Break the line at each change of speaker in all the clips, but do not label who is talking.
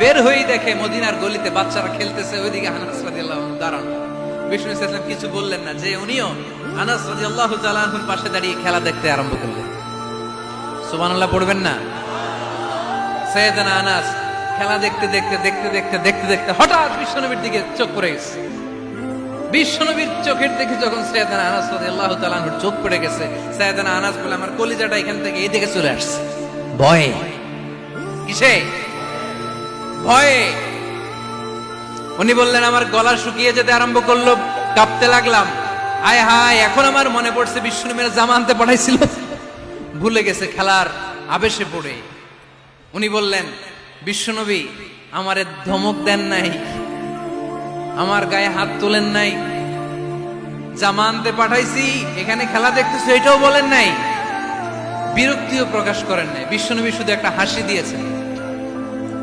বের হয়েই দেখে মদিনার গলিতে বাচ্চারা খেলতেছে, ওইদিকে আনাস দাঁড়ান। বিষ্ণু ইসলাম কিছু বললেন না, যে উনিও আনাস রাদিয়াল্লাহু তাআলা আনহুর পাশে দাঁড়িয়ে খেলা দেখতে আরম্ভ করলেন। সুবহানাল্লাহ, পড়বেন না? সৈয়দানা আনাস খেলা দেখতে দেখতে দেখতে দেখতে দেখতে দেখতে হঠাৎ বিশ্বনবীর দিকে চোখ পড়ে গেছে। বিশ্বনবীর চোখের দিকে যখন সৈয়দানা আনাস রাদিয়াল্লাহু তাআলা আনহুর চোখ পড়ে গেছে, সৈয়দানা আনাস বলে, আমার কলিজাটা এখান থেকে এই দিকে চলে আসছে। ভয়ে। কিসে? ভয়ে। উনি বললেন, আমার গলা শুকিয়ে যেতে আরম্ভ করল, কাঁপতে লাগলাম। হায় হায়, এখন আমার মনে পড়ছে বিষ্ণুমের জামা আনতে পাঠাইছিল। ভুলে গেছে খেলার আবেশে পড়ে। উনি বললেন বিশ্বনবী আমারে ধমক দেন নাই। আমার গায়ে হাত তোলেন নাই। জামা আনতে পাঠাইছি, এখানে খেলা দেখতেছো, এটাও বলেন নাই। বিরক্তিও প্রকাশ করেন নাই। বিশ্বনবী শুধু একটা হাসি দিয়েছেন।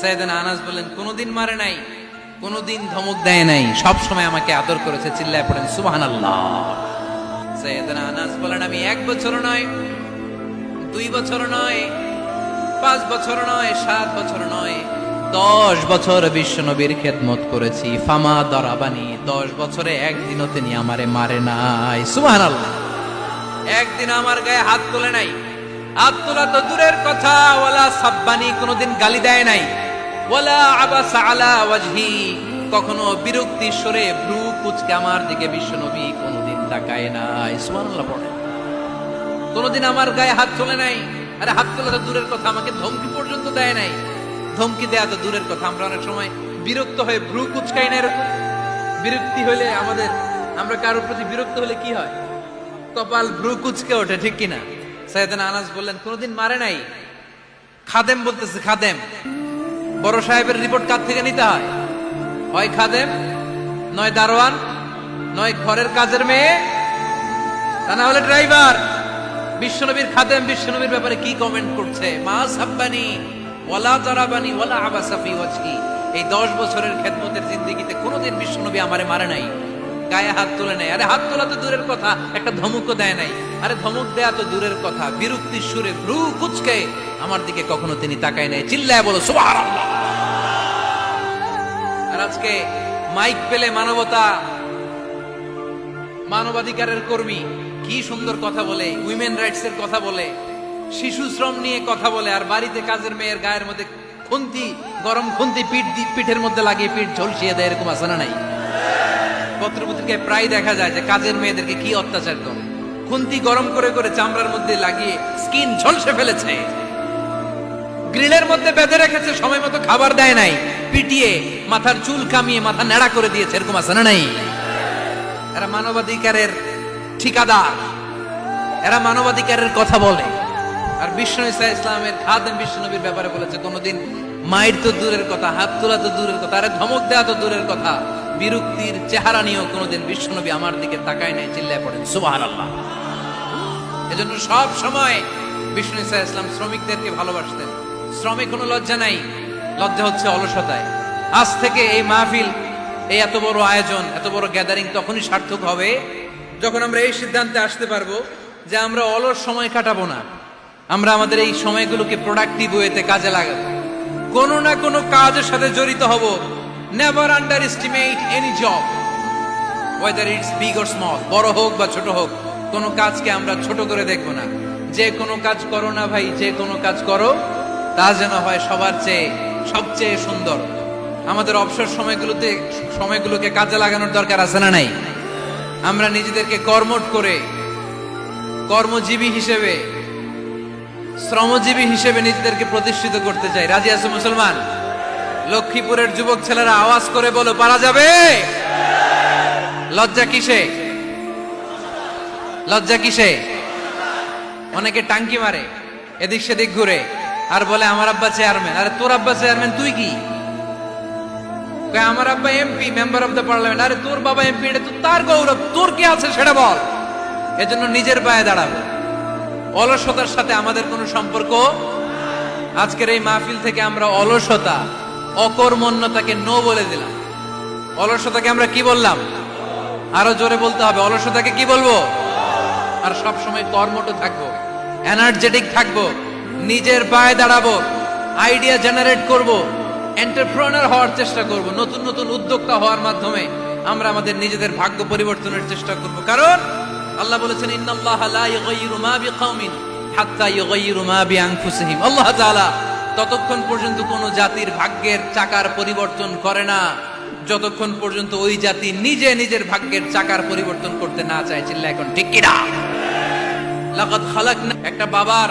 সৈয়দনা আনাস বললেন, কোনোদিন মারে নাই, কোনোদিন ধমক দেয় নাই সব সময় আমাকে আদর করেছে, চিল্লায় পড়েন, সুবহানাল্লাহ। সৈয়দনা আনাস বলেন, আমি এক বছর নয়, দুই বছর নয়, পাঁচ বছর নয়, সাত বছর নয়, দশ বছর বিশ্ব নবীর খেদমত করেছি। ফামা দরাবানি, দশ বছরে একদিনও তিনি আমারে মারে নাই। সুবহানাল্লাহ। একদিন আমার গায়ে হাত তোলে নাই। হাত তোলা তো দূরের কথা ওলা সাব্বানি কোনোদিন গালি দেয় নাই। ওলা আবাসা আলা কখনো বিরক্তি সরে ভ্রু কুচকে আমার দিকে বিশ্বনবী কোনোদিন তাকায় নাই। সুবহানাল্লাহ পড়ে। কোনোদিন আমার গায়ে হাত তোলে নাই। আরে হাত তোলা তো দূরের কথা, আমাকে ধমকি পর্যন্ত দেয় নাই। ধমকি দেয়া তো দূরের কথা, আমরা অনেক সময় বিরক্ত হয়ে ভ্রু কুচকাই না এরকম। বিরক্তি হলে আমাদের, আমরা কারোর প্রতি বিরক্ত হলে কি হয়? কপাল ভ্রু কুচকে ওঠে, ঠিক কিনা? সৈয়দানা আনাস বললেন, কোনোদিন মারে নাই? খাদেম বলতেছে, খাদেম। বড় সাহেবের রিপোর্ট কার থেকে নিতে হয়? হয় খাদেম, নয় দারোয়ান, নয় ঘরের কাজের মেয়ে? তা না হলে ড্রাইভার, বিশ্বনবীর খাদেম বিশ্বনবীর ব্যাপারে কি কমেন্ট করছে? মা সাব্বানি, ওয়ালা জারাবানি, ওয়ালা আবাসাফি ওয়াজহি। এই দশ বছরের খেদমতের জিন্দিগিতে কোনোদিন বিশ্বনবী আমারে মারে নাই। গায়ে হাত তুলে নেয় আরে হাত তোলা তো দূরের কথা, একটা ধমকও দেয় নাই। আরে ধমক দেয়া তো দূরের কথা। বিরক্তির সুরে ভ্রু কুচকে আমার দিকে কখনো তিনি তাকায় নাই। চিল্লায় বলো, সুবহানাল্লাহ! আর আজকে মাইক পেলে মানবতা, মানবাধিকারের কর্মী কি সুন্দর কথা বলে উইমেন রাইটস এর কথা বলে, শিশু শ্রম নিয়ে কথা বলে, আর বাড়িতে কাজের মেয়ের গায়ের মধ্যে খুন্তি, গরম খুন্তি, পিঠ পিঠের মধ্যে লাগিয়ে পিঠ ঝলসিয়ে দেয়, এরকম আছে না নাই? পত্রপত্রিকায় প্রায় দেখা যায় যে কাজের মেয়েদেরকে কি অত্যাচার করে। খুন্তি গরম করে করে চামড়ার মধ্যে লাগিয়ে স্কিন ঝলসে ফেলেছে। গ্রিলের মধ্যে বেঁধে রেখেছে, সময় মতো খাবার দেয় নাই। পিটিয়ে মাথার চুল কামিয়ে মাথা নেড়া করে দিয়েছে, এরকম আছে না নাই? এরা মানবাধিকারের ঠিকাদার। এরা মানবাধিকারের কথা বলে। আর বিষ্ণু ইসা ইসলামের খাদেম বিষ্ণুনবীর ব্যাপারে বলেছে, কোনোদিন মায়ের তো দূরের কথা, হাত তোলা তো দূরের কথা, আরে ধমক দেওয়া তো দূরের কথা। বিরক্তির চেহারা নিয়েও কোনোদিন বিষ্ণুনবী আমার দিকে তাকায় নাই, চিল্লায় পড়েন। সুবাহ আল্লাহ এজন্য সব সময় বিষ্ণু ইসা ইসলাম শ্রমিকদেরকে ভালোবাসতেন। শ্রমে কোনো লজ্জা নাই। লজ্জা হচ্ছে অলসতায়। আজ থেকে এই মাহফিল, এই এত বড় আয়োজন, এত বড় গ্যাদারিং তখনই সার্থক হবে যখন আমরা এই সিদ্ধান্তে আসতে পারব যে আমরা অলস সময় কাটাবো না। আমরা আমাদের এই সময়গুলোকে প্রোডাক্টিভ ওয়েতে কাজে লাগাবো। কোনো না কোনো কাজের সাথে জড়িত হব। Never underestimate any job whether it's big or small বড় হোক বা ছোট হোক, কোনো কাজকে আমরা ছোট করে দেখব না। যে কোনো কাজ করো না ভাই, যে কোনো কাজ করো। তা যেন হয় সবার চেয়ে, সবচেয়ে সুন্দর। আমাদের অবসর সময়গুলোতে, সময়গুলোকে কাজে লাগানোর দরকার আছে না নাই? আমরা নিজেদেরকে কর্মট করে, কর্মজীবী হিসেবে, শ্রমজীবী হিসেবে নিজেদেরকে প্রতিষ্ঠিত করতে চাই। রাজি আছে মুসলমান? লক্ষ্মীপুরের যুবক ছেলেরা আওয়াজ করে বলো, পারা যাবে? লজ্জা কিসে? লজ্জা কিসে? অনেকে টাঙ্কি মারে, এদিক সেদিক ঘুরে। আর বলে, আমার আব্বা চেয়ারম্যান আরে, তোর আব্বা চেয়ারম্যান তুই কি? আমার আব্বা MP member of the parliament আরে, তোর বাবা এমপি এটা তো তার গৌরব। তোর কি আছে সেটা বল। এজন্য নিজের পায়ে দাঁড়াবো। অলসতার সাথে আমাদের কোনো সম্পর্ক আজকের এই মাহফিল থেকে আমরা অলসতা, অকর্মণ্যতাকে নো বলে দিলাম। অলসতাকে আমরা কি বললাম? আরও জোরে বলতে হবে, অলসতাকে কি বলব? আর সব সময় কর্মঠ থাকব এনার্জেটিক থাকব। নিজের পায়ে দাঁড়াবো আইডিয়া জেনারেট করব এন্টারপ্রেনার হওয়ার চেষ্টা করব, নতুন নতুন উদ্যোক্তা হওয়ার মাধ্যমে আমরা আমাদের নিজেদের ভাগ্য পরিবর্তনের চেষ্টা করব। কারণ আল্লাহ বলেছেন, ইন্নাল্লাহ লা ইউগাইয়িরু মা বিকাউমিন হাত্তা ইউগাইয়িরু মা বিআনফুসিহিম। আল্লাহ তাআলা ততক্ষণ পর্যন্ত কোন জাতির ভাগ্যের চাকার পরিবর্তন করে না। যতক্ষণ পর্যন্ত ওই জাতি নিজে নিজের ভাগ্যের চাকার পরিবর্তন করতে না চিল্লা এখন ঠিক কিনা? লাকাদ খালাকনা একটা বাবার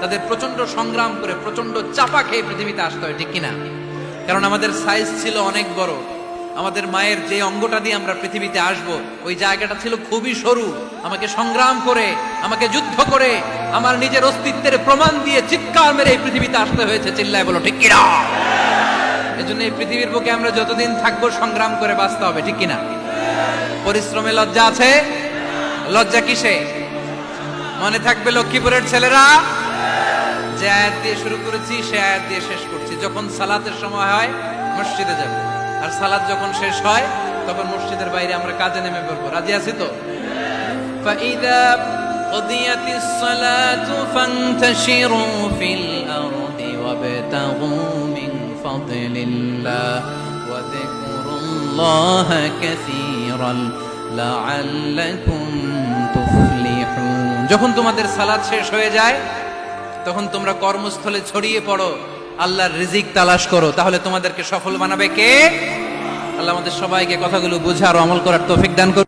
তাদের প্রচণ্ড সংগ্রাম করে প্রচণ্ড চাপা খেয়ে পৃথিবীতে আসতে হয়, ঠিক কিনা? কারণ আমাদের সাইজ ছিল অনেক বড়। আমাদের মায়ের যে অঙ্গটা দিয়ে আমরা পৃথিবীতে আসব, ওই জায়গাটা ছিল খুবই সরু। আমাকে সংগ্রাম করে, আমাকে যুদ্ধ করে, আমার নিজের অস্তিত্বের প্রমাণ দিয়ে চিৎকার মেরে এই পৃথিবীতে আসতে হয়েছে, চিল্লায় বলো, ঠিক কিনা? এজন্য এই পৃথিবীর বুকে আমরা যতদিন থাকব সংগ্রাম করে বাঁচতে হবে, ঠিক কিনা? পরিশ্রমে লজ্জা আছে? লজ্জা কিসে? মনে থাকবে লক্ষ্মীপুরের ছেলেরা? যে আয়াত দিয়ে শুরু করেছি সে আয়াত দিয়ে শেষ করছি যখন সালাতের সময় হয় মসজিদে যাব আর সালাত যখন শেষ হয় তখন মসজিদের বাইরে আমরা কাজে নেমে পড়বো রাজি আছি তো فإذا قضيت الصلاة فانتشروا في الأرض وابتغوا من فضل الله وذكروا الله كثيرا لعلكم تفلحون যখন তোমাদের সালাত শেষ হয়ে যায় তখন তোমরা কর্মস্থলে ছড়িয়ে পড়ো, আল্লাহর রিজিক তালাশ করো, তাহলে তোমাদেরকে সফল বানাবে কে? আল্লাহ আমাদের সবাইকে কথাগুলো বুঝার আমল করার তৌফিক দান করুন।